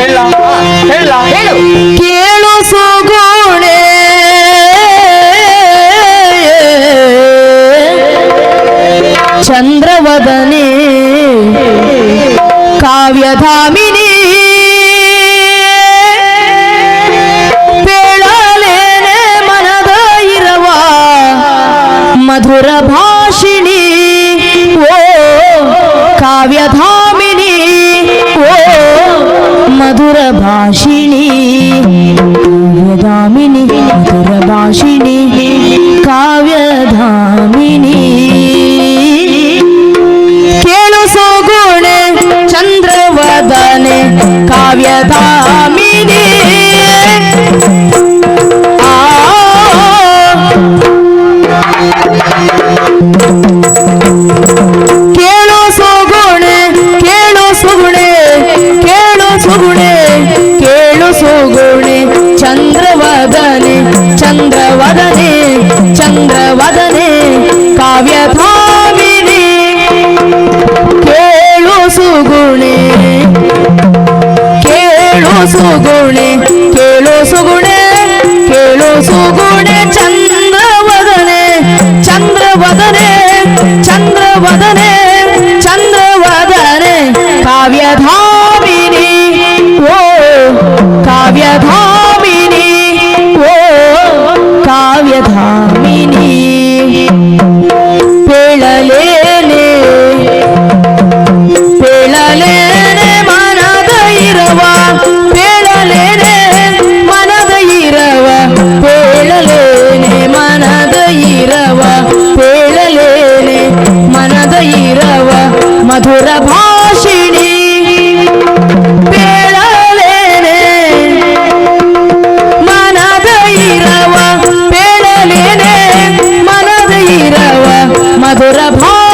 ಹೇಳು ಕೇಳು ಸುಗುಣೆ. ಚಂದ್ರವದನೆ. ಕಾವ್ಯಧಾಮಿನಿ. ಬೇಳಲೇನೆ ಮನದ ಇರವ. ಮಧುರ ಭಾಷಿಣಿ. ಓ ಕಾವ್ಯಧಾಮ. മധുരഭാഷിണി കാവ്യധാമിനി മധുരഭാഷിണി കാവ്യധാമിനി. കേളു സോഗുണ ചന്ദ്രവദനെ കാവ്യധാ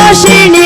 ah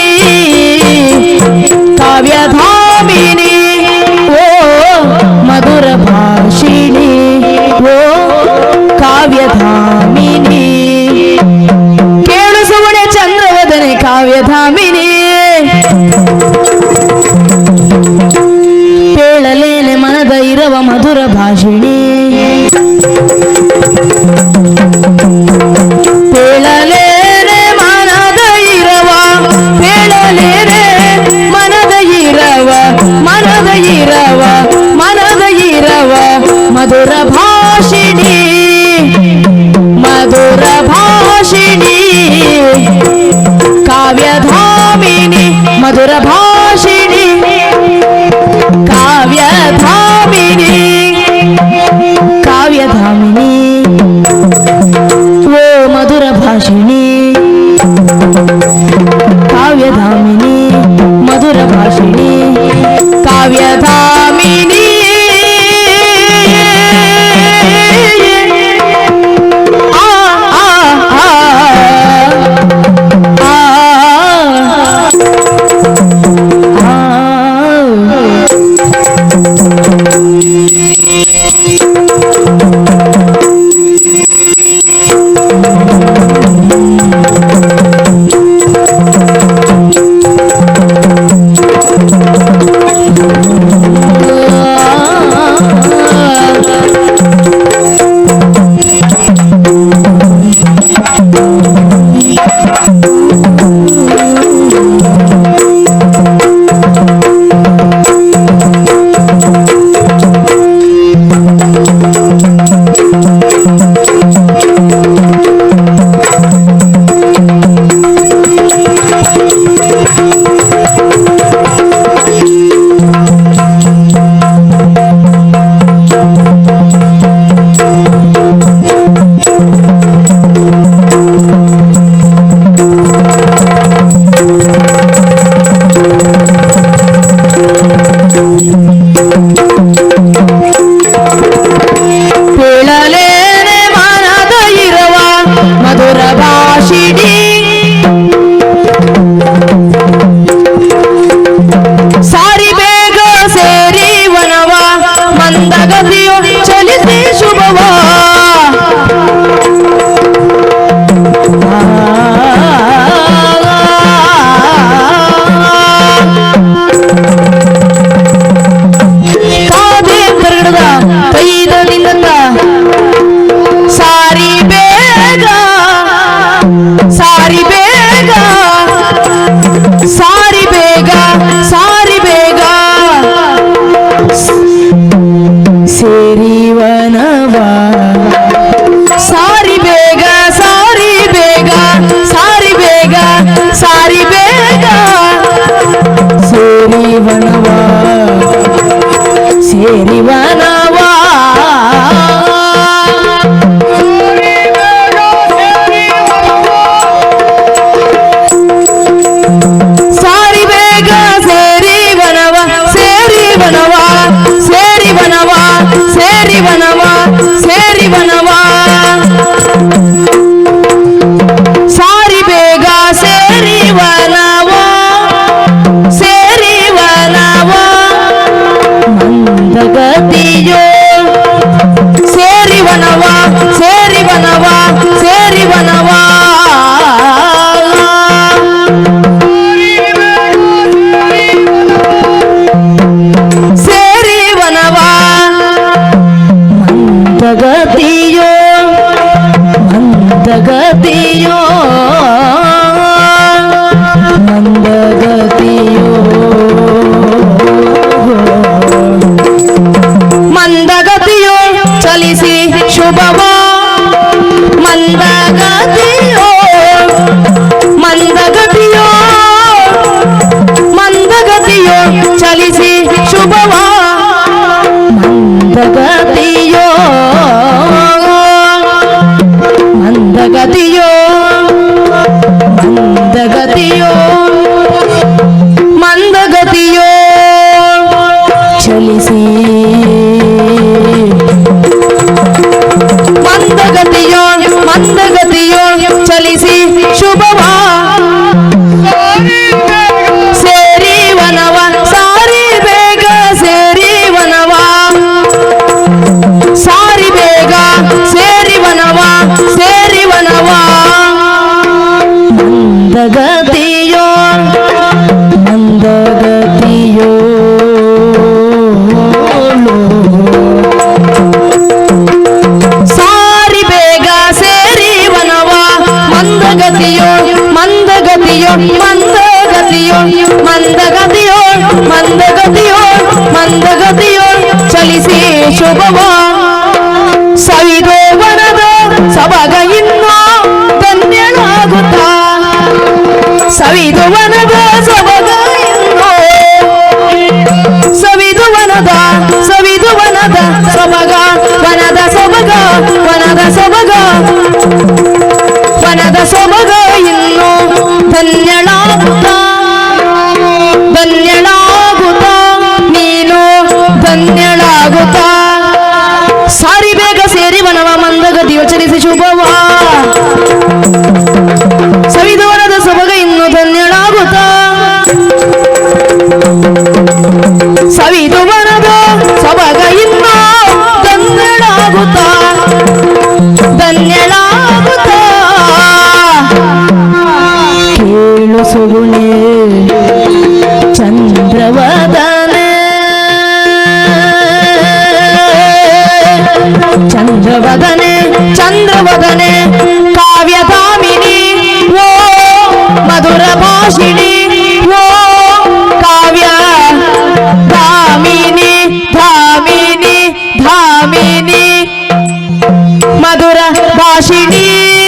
எரிவா বাবা ಸವಿದುವನದ ಸವಗ ಸವಿದುವನದ ಸವಿದುವನದ ಸೊಬಗ ವನದ ಸೊಬಗ ವನದ ಸೊಬಗ ವನದ ಸೊಬಗ ಇನ್ನು ಧನ್ಯಳ भाषिणी वो काव्या धामिनी धामिनी धामिनी मधुर भाषिणी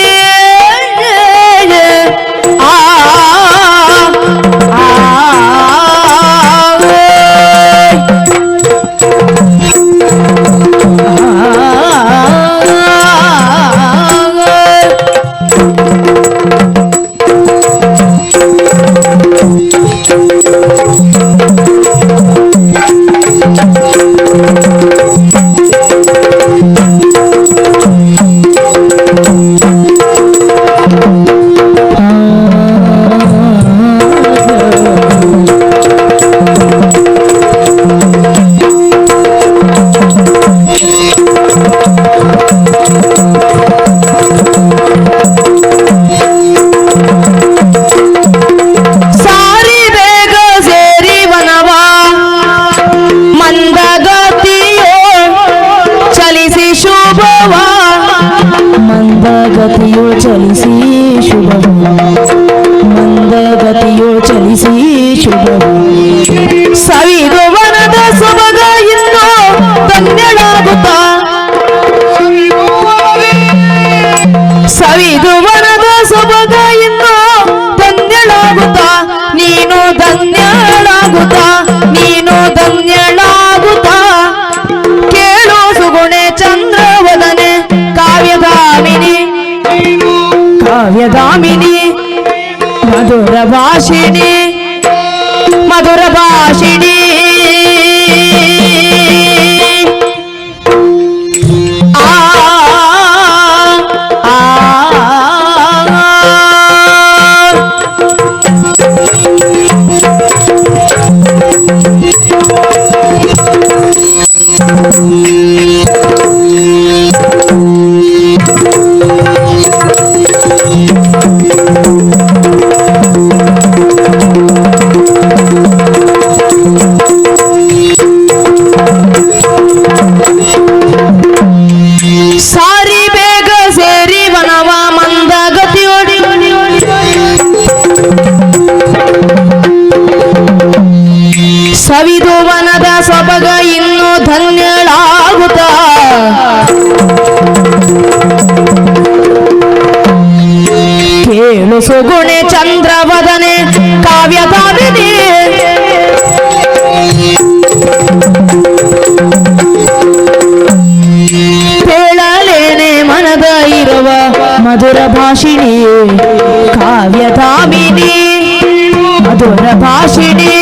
ಚಲಿಸಿ ಶುಭವು. ಮಂದಗತಿಯು ಚಲಿಸಿ ಶುಭವು. ಸವಿರುವನದ ಸೊಬಗ ಇನ್ನು ತನ್ನೆಳಾಗುತ್ತ ಸವಿರುವನದ ಸೊಬಗ ಇನ್ನು ಧನ್ಯಳಾಗುತ್ತ. ನೀನು ಧನ್ಯಳಾಗುತ್ತ. ನೀನು ಧನ್ಯ కావ్యదామిని మధుర భాషిణి మధుర భాషిణి కావ్య భావిని ಹೇಳಲೇನೆ ಮನದ ಇರುವ ಮಧುರ ಭಾಷಿಣಿ ಕಾವ್ಯಧಾಮಿನಿ ಮಧುರ ಭಾಷಿಣಿ